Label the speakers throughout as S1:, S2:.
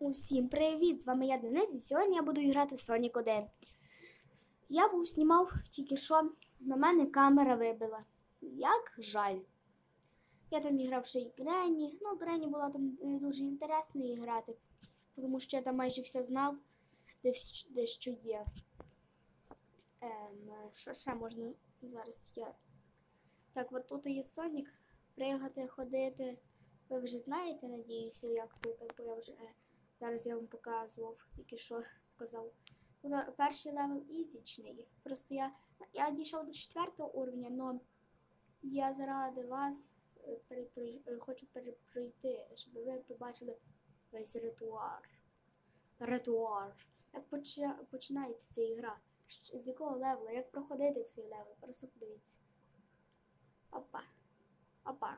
S1: Усім привіт! З вами я Денис, і сьогодні я буду грати Sonic 1. Я був знімав тільки що, на мене камера вибила. Як жаль. Я там грав ще й Гренні. Ну, Гренні була там не дуже інтересно грати, тому що я там майже все знав, де, де що є. Ем, що ще можна зараз я. Так, от тут є Сонік. Пригати, ходити. Ви вже знаєте, надіюся, як тут, бо я вже е, зараз я вам показував, тільки що показав. Ну, перший левел ізічний. Просто я, я дійшов до четвертого уровня, але я заради вас е, е, хочу перепройти, щоб ви побачили весь ритуар. Ритуар. Як поча- починається ця ігра? З якого левела? Як проходити цей левел? Просто подивіться. Опа. Опа.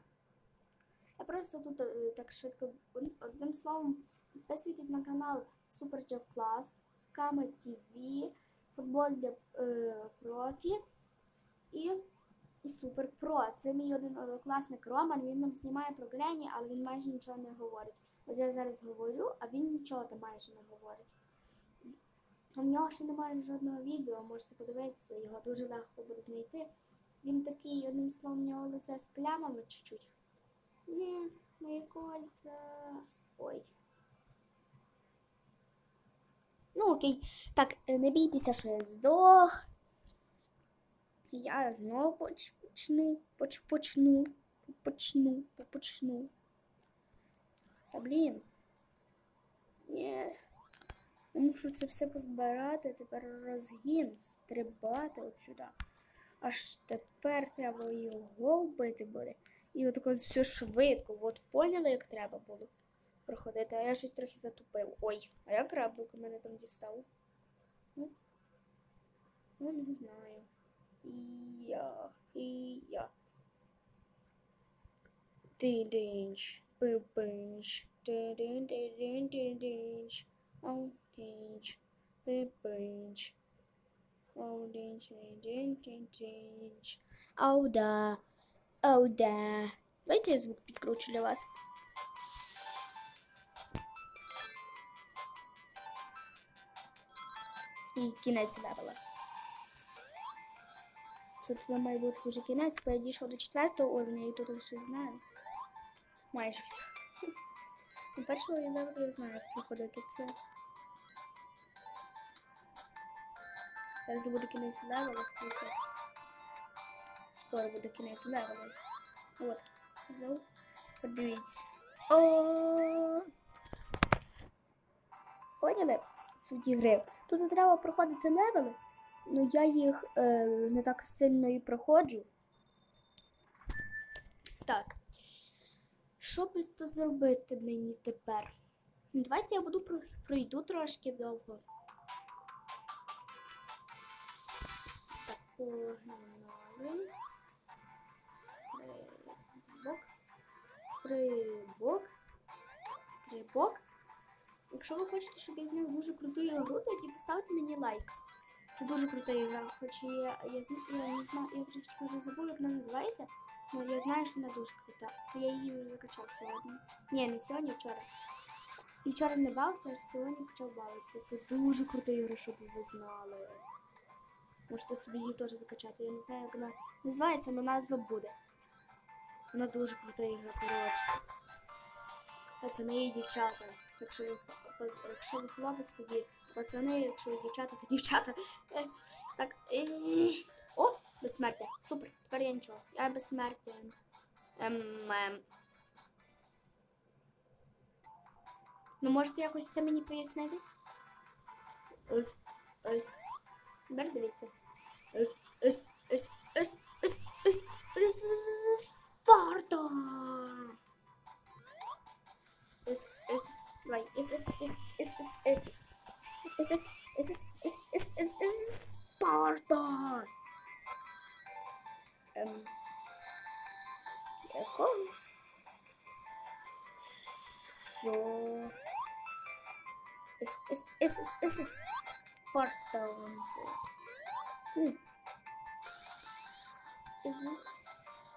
S1: Я просто тут е, так швидко одним словом підписуйтесь на канал Jeff Class, Кама TV, футбол для е, профі і, і Super Pro. Це мій один однокласник Роман. Він нам знімає про Грені, але він майже нічого не говорить. Ось я зараз говорю, а він нічого там майже не говорить. У нього ще немає жодного відео, можете подивитися, його дуже легко буде знайти. Він такий, одним словом, у нього лице з плямами чуть-чуть. Нет, мои кольца. Ой. Окей. Так, е, не бійтеся, що я здох. Я знову поч- почну, поч, почну, почну, почну. Та блін. Ні. Я мушу це все позбирати, тепер розгін, стрибати от сюди. Аж тепер треба його вбити буде. І отако все швидко. От поняли, як треба було проходити, а я щось трохи затупив. Ой, а як раблик у мене там дістав? Ну, ну не знаю. І я, і я. Ти-динч, пи-пинч, ти-дин-ти-дин-ти-динч, ау-динч, пи-пинч, ау-динч, ти-дин-ти-динч. Ау, да. Оу, да. Давайте я звук підкручу для вас. І кінець левела. Тут має бути вже кінець, бо я дійшов до четвертого уровня і тут вже знаю. Майже все. На першого левелу я знаю, як проходити це. Зараз буде кінець левела, скільки. Скоро буде кінець левела. От. Взяв. Подивіться. О! Поняли? Суть ігри. Тут треба проходити левели, але я їх е, не так сильно і проходжу. Так. Що би то зробити мені тепер? Ну, Давайте я буду пройду трошки довго. Так, погнали. Стрибок. Стрибок. Стрибок. Якщо ви хочете, щоб я зняв дуже круту ігру, тоді поставте мені лайк. Це дуже крута ігра. Хоч я, я, зн- я не знаю, я вже вже забула, як вона називається. але я знаю, що вона дуже крута. Я її вже закачав сьогодні. Ні, не сьогодні, вчора. І вчора не бавився, а сьогодні почав бавитися. Це дуже крута ігра, щоб ви знали. Можете собі її теж закачати. Я не знаю, як вона називається, але назва буде. Вона дуже крута ігра, коротше. Пацани і дівчата. Якщо ви, якщо ви хлопець, тоді пацани, якщо ви дівчата, то дівчата. Е, Так. е, О, безсмертя. Супер. Тепер я нічого. Я безсмертя. Ем, ем. Ну, можете якось це мені пояснити? Ось, ось. Тепер дивіться. Ось, ось, ось, ось, is this is is is is this is this is is is is Sparta. Um. Yeah, oh. cool. So is is is is is Sparta. Hmm. Is this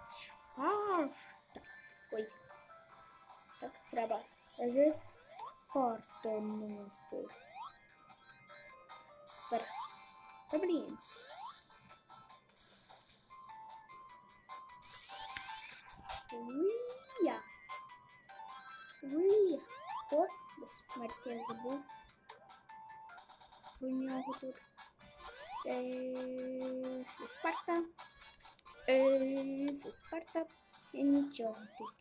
S1: Sparta? Wait. Tak, berapa? Is this for ten minutes, Está bien. Uia. Uia. Por. Mas Martins é bom. Por minha altura. Eeeh. Esparta. Eeeh. Esparta. E ничего, тут.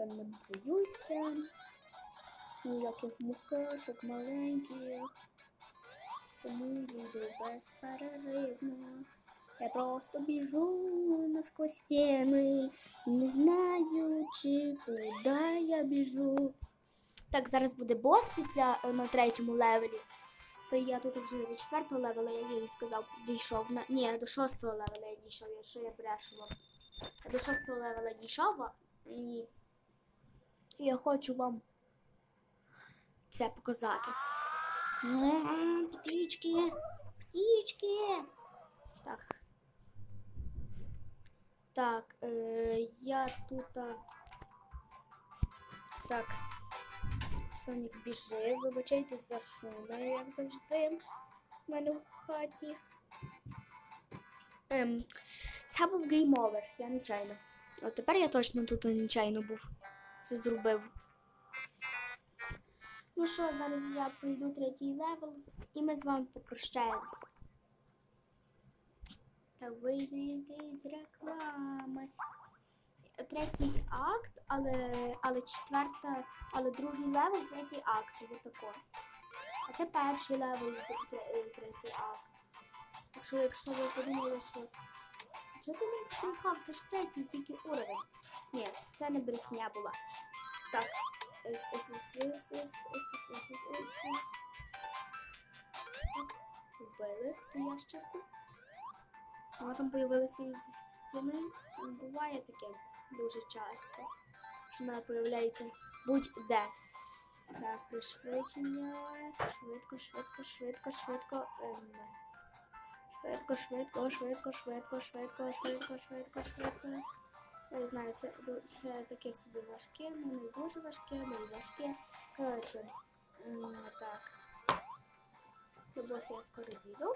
S1: Ніяких мухашок маленьких. Тому буду безперервно. Я просто біжу насквозь стіни, не знаючи, куди я біжу. Так, зараз буде бос після е, на третьому левелі. Я тут вже до четвертого левела, я їй сказав, дійшов. На... Ні, до шостого левела я дійшов, я що я брешила. Я до шостого левела дійшов, а- і я хочу вам це показати. М, Птічки, птічки. Так. Так, е, я тут. Так. Сонік біжив, вибачайте за шуми, як завжди. в мене в хаті. Ем, це був гейм овер, я нечайно. От тепер я точно тут нечайно був. Це зробив. Ну що, зараз я пройду третій левел і ми з вами попрощаємось. Та вийди з реклами. Третій акт, але, але четверта, але другий левел, третій акт. Ось тако. А це перший левел, е, третій акт. Так що, якщо ви подумали, що що ти не збрехав, ти ж третій тільки уровень. Ні, це не брехня була. Так. Ес, ес, ес, ес, ес, ес, ес, ес, ес, ес. Так, Вбили ящерку. Вона там появилася із стіни. Буває таке дуже часто. Що вона появляється будь-де. Так, пришвидшення. Швидко, швидко, швидко, швидко. Ем. Швидко, швидко, швидко, швидко, швидко, швидко, швидко, швидко. Не знаю, це, це таке собі важке, ну не дуже важке, не важке. Коротше, так. До боса я скоро їду.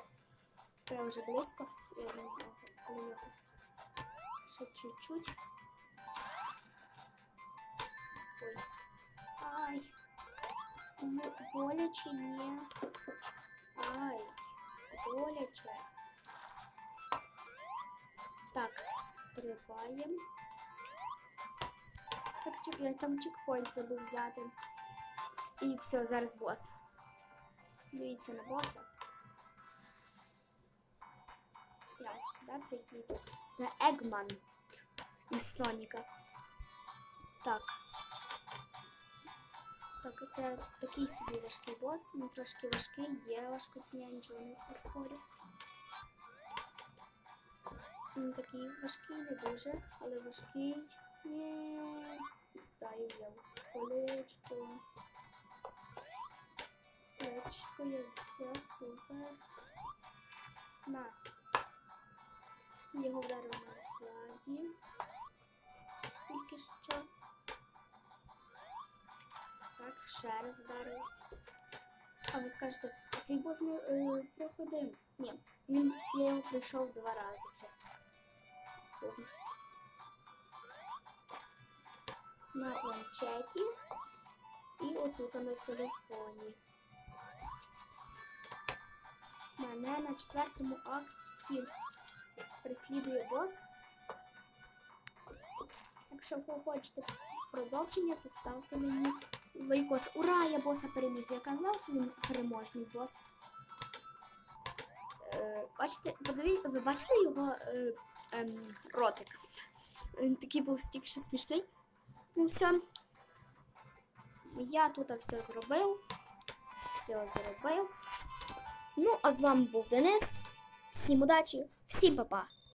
S1: Я вже близько. Я не знаю, ще чуть-чуть. Ой. Ай. Ну, боляче ні. Ай. Боляче. Так, стрибаємо. Чек- я там чекпоінт забув взяти. І все, зараз бос. Дивіться на боса. Це Егман із Соніка. Так. Так, це такий собі важкий бос, він трошки важкий, є важкий, я нічого не поспорю. Він такий важкий, не дуже, але важкий. Його вдарив на сладі. Тільки що. Так, ще раз вдарив. А ви скажете, а цей бос не е, проходив? Ні, я його пройшов два рази вже. На планшеті і отут на телефоні. Мене на четвертому акті переслідує бос. Якщо ви хочете продовження, то ставте мені лайкос. Ура! Я боса переміг. Я казав, що він переможний бос. Е, бачите, подивіться, ви бачили його е, ем, ротик? Він такий був стільки що смішний. Ну все. Я тут все зробив. Все зробив. Ну, а з вами був Денис. Всім удачі, всім па-па!